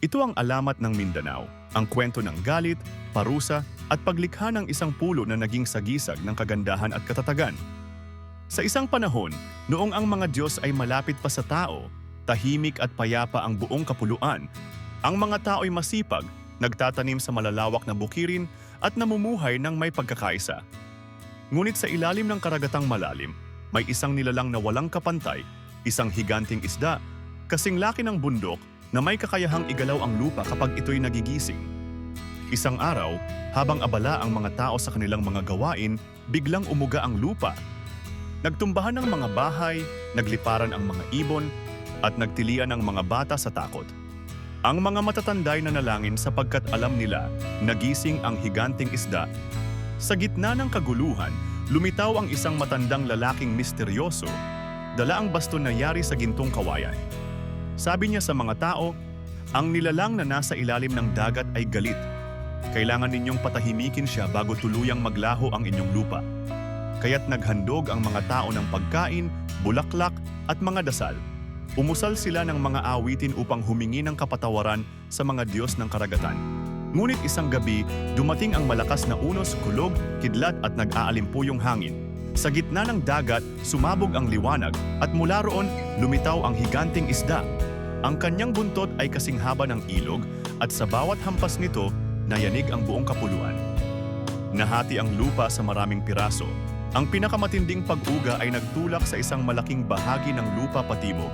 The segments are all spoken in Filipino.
Ito ang alamat ng Mindanao, ang kwento ng galit, parusa at paglikha ng isang pulo na naging sagisag ng kagandahan at katatagan. Sa isang panahon, noong ang mga Diyos ay malapit pa sa tao, tahimik at payapa ang buong kapuluan, ang mga tao ay masipag, nagtatanim sa malalawak na bukirin at namumuhay ng may pagkakaisa. Ngunit sa ilalim ng karagatang malalim, may isang nilalang na walang kapantay, isang higanting isda, kasing laki ng bundok na may kakayahang igalaw ang lupa kapag ito'y nagigising. Isang araw, habang abala ang mga tao sa kanilang mga gawain, biglang umuga ang lupa. Nagtumbahan ang mga bahay, nagliparan ang mga ibon, at nagtilian ang mga bata sa takot. Ang mga matatanday na nalangin sapagkat alam nila nagising ang higanting isda. Sa gitna ng kaguluhan, lumitaw ang isang matandang lalaking misteryoso, dala ang baston na yari sa gintong kawayan. Sabi niya sa mga tao, ang nilalang na nasa ilalim ng dagat ay galit. Kailangan ninyong patahimikin siya bago tuluyang maglaho ang inyong lupa. Kaya't naghandog ang mga tao ng pagkain, bulaklak at mga dasal. Umusal sila ng mga awitin upang humingi ng kapatawaran sa mga Diyos ng karagatan. Ngunit isang gabi, dumating ang malakas na unos, kulog, kidlat at nag-aalimpuyong hangin. Sa gitna ng dagat, sumabog ang liwanag at mula roon, lumitaw ang higanting isda. Ang kanyang buntot ay kasing haba ng ilog at sa bawat hampas nito, nayanig ang buong kapuluan. Nahati ang lupa sa maraming piraso. Ang pinakamatinding pag-uga ay nagtulak sa isang malaking bahagi ng lupa patibok.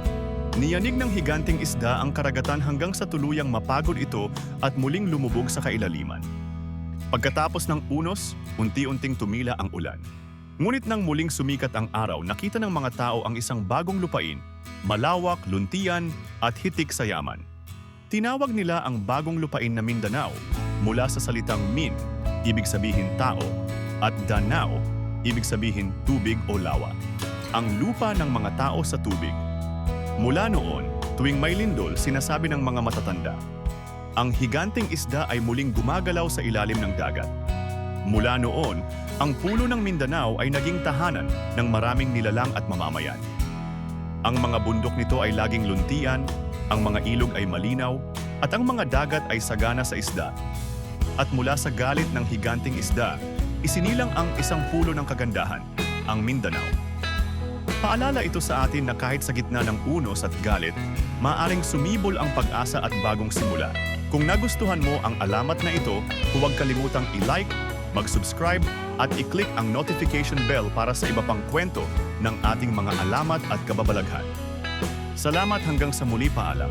Niyanig ng higanting isda ang karagatan hanggang sa tuluyang mapagod ito at muling lumubog sa kailaliman. Pagkatapos ng unos, unti-unting tumila ang ulan. Ngunit nang muling sumikat ang araw, nakita ng mga tao ang isang bagong lupain, malawak, luntian at hitik sa yaman. Tinawag nila ang bagong lupain na Mindanao mula sa salitang min, ibig sabihin tao, at danao, ibig sabihin tubig o lawa. Ang lupa ng mga tao sa tubig. Mula noon, tuwing may lindol, sinasabi ng mga matatanda, ang higanting isda ay muling gumagalaw sa ilalim ng dagat. Mula noon, ang pulo ng Mindanao ay naging tahanan ng maraming nilalang at mamamayan. Ang mga bundok nito ay laging luntian, ang mga ilog ay malinaw, at ang mga dagat ay sagana sa isda. At mula sa galit ng higanting isda, isinilang ang isang pulo ng kagandahan, ang Mindanao. Paalala ito sa atin na kahit sa gitna ng unos at galit, maaring sumibol ang pag-asa at bagong simula. Kung nagustuhan mo ang alamat na ito, huwag kalimutang i-like, mag-subscribe at i-click ang notification bell para sa iba pang kwento ng ating mga alamat at kababalaghan. Salamat hanggang sa muli paalam.